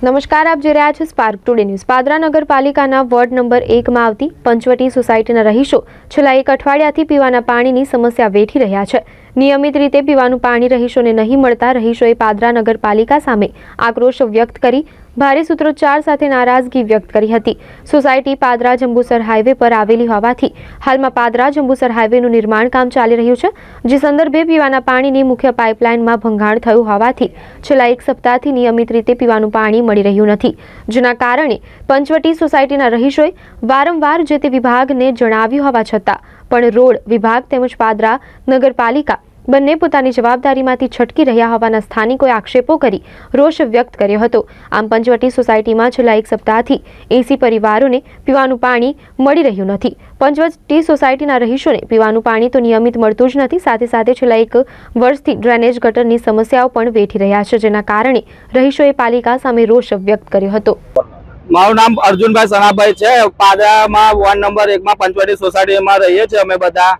નમસ્કાર, આપ જોઈ રહ્યા છો સ્પાર્ક ટુડે ન્યૂઝ પાદરા નગરપાલિકાના વોર્ડ નંબર એકમાં આવતી પંચવટી સોસાયટીના રહીશો છેલ્લા એક અઠવાડિયાથી પીવાના પાણીની સમસ્યા વેઠી રહ્યા છે. નિયમિત રીતે પીવાનું પાણી રહીશોને નહીં મળતા રહીશોએ પાદરા નગરપાલિકા સામે આક્રોશ વ્યક્ત કરી ભારે સૂત્રોચ્ચાર સાથે નારાજગી વ્યક્ત કરી હતી. સોસાયટી પાદરા જંબુસર હાઈવે પર આવેલી હોવાથી હાલમાં પાદરા જંબુસર હાઈવેનું નિર્માણ કામ ચાલી રહ્યું છે, જે સંદર્ભે પીવાના પાણીની મુખ્ય પાઇપલાઇનમાં ભંગાણ થયું હોવાથી છેલ્લા એક સપ્તાહથી નિયમિત રીતે પીવાનું પાણી મળી રહ્યું નથી. જેના કારણે પંચવટી સોસાયટીના રહીશોએ વારંવાર જે તે વિભાગને જણાવ્યું હોવા છતાં પણ રોડ વિભાગ તેમજ પાદરા નગરપાલિકા બંને પોતાની જવાબદારીમાંથી છટકી રહ્યા હોવાના સ્થાનિકોએ આક્ષેપો કરી રોષ વ્યક્ત કર્યો હતો. આમ પંચવટી સોસાયટીમાં છેલ્લા એક સપ્તાહથી એસી પરિવારોને પીવાનું પાણી મળી રહ્યું નથી. પંચવટી સોસાયટીના રહીશોને પીવાનું પાણી તો નિયમિત મળતું જ નથી. સાથે સાથે છેલ્લા એક વર્ષથી ડ્રેનેજ ગટરની સમસ્યાઓ પણ વેઠી રહ્યા છે, જેના કારણે રહીશોએ પાલિકા સામે રોષ વ્યક્ત કર્યો હતો. મારું નામ અર્જુનભાઈ સનાભાઈ છે. પાદરામાં વોર્ડ નંબર એકમાં પંચવટી સોસાયટીમાં રહીએ છીએ અમે બધા.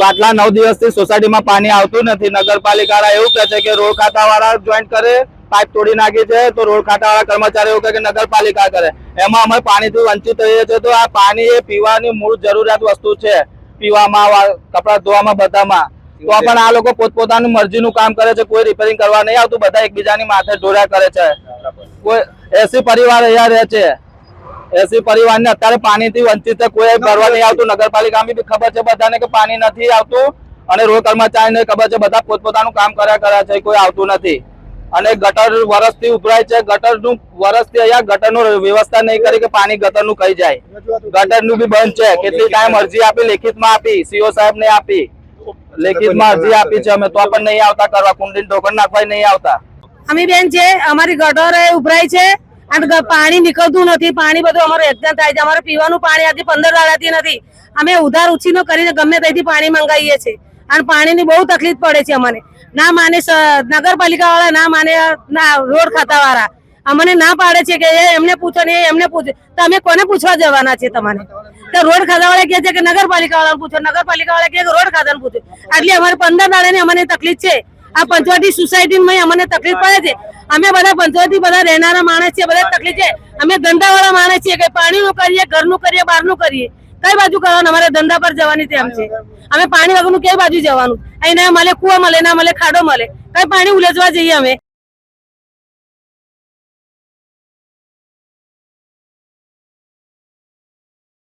પાટલા નવ દિવસથી સોસાયટીમાં પાણી આવતું નથી. નગરપાલિકા એવું કહે છે કે રોડ ખાતાવાળા જોઈન્ટ કરે, પાઇપ તોડી નાખી છે તો રોડ ખાતાવાળા કર્મચારી એવું કહે કે નગરપાલિકા કરે. એમાં અમે પાણીથી વંચિત રહીએ છીએ. તો આ પાણી એ પીવાની મૂળ જરૂરિયાત વસ્તુ છે. પીવામાં કપડાં ધોવામાં બધામાં. તો પણ આ લોકો પોતપોતાની મરજીનું કામ કરે છે. કોઈ રિપેરિંગ કરવા નહીં આવતું. બધા એકબીજાની માથે ઢોળ્યા કરે છે. કોઈ એસી પરિવાર અહીંયા રહે છે. એસી પરિવારને અત્યારે પાણીથી વંચિત કોઈ ભરવા નહીં આવતું. નગરપાલિકામાં બી ખબર છે બધાને કે પાણી નથી આવતું અને રોડ કર્મચારીને ખબર છે બધા પોતપોતાનું કામ કર્યા કરે છે. કોઈ આવતું નથી. અને ગટર વરસથી ઉભરાય છે. ગટરનું વરસથી અહીંયા ગટરનું વ્યવસ્થા નહીં કરી કે પાણી ગટરનું કઈ જાય. ગટરનું બી બંધ છે. કેટલી ટાઈમ અરજી આપી, લેખિતમાં આપી, સીઓ સાહેબ ને આપી. લેખિતમાં અરજી આપી છે. અમે તો પણ નહીં આવતા. કરવા કુંડી ટોકન નાખવા નહીં આવતા. અમે બેન છે અમારી ગટર ઉભરાય છે અને પાણી નીકળતું નથી, પાણી બધું અમારું એકદમ થાય છે. અમારે પીવાનું પાણી આથી પંદર દાડાથી નથી. અમે ઉધાર ઉછીનો કરીને ગમે ત્યાંથી પાણી મંગાવીએ છીએ. અને પાણીની બહુ તકલીફ પડે છે અમને. ના માને સ- નગરપાલિકા વાળા ના માને, ના રોડ ખાતા વાળા અમને ના પાડે છે કે એમને પૂછો ને એમને પૂછો. તો અમે કોને પૂછવા જવાના છે તમારે? તો રોડ ખાતા વાળા કહે છે કે નગરપાલિકા વાળા પૂછો નગરપાલિકા વાળા કે રોડ ખાતાને પૂછો. એટલે અમારે પંદર દાડાની અમને તકલીફ છે. આ પંચવટી સોસાયટીમાં અમને તકલીફ પડે છે. અમે બધા પંચવટી બધા રહેનારા માણસ છીએ, બધા તકલીફ છે. અમે ધંધાવાળા માણસ છીએ કે પાણીનું કરીએ, ઘરનું કરીએ, બહારનું કરીએ. કઈ બાજુ કરવાનું? અમારે ધંધા પર જવાની તેમ છે. અમે પાણી વગરનું કઈ બાજુ જવાનું? અહીં ના મળે, કુવા મળે, ના મળે, ખાડો મળે. કઈ પાણી ઉલેચવા જઈએ અમે?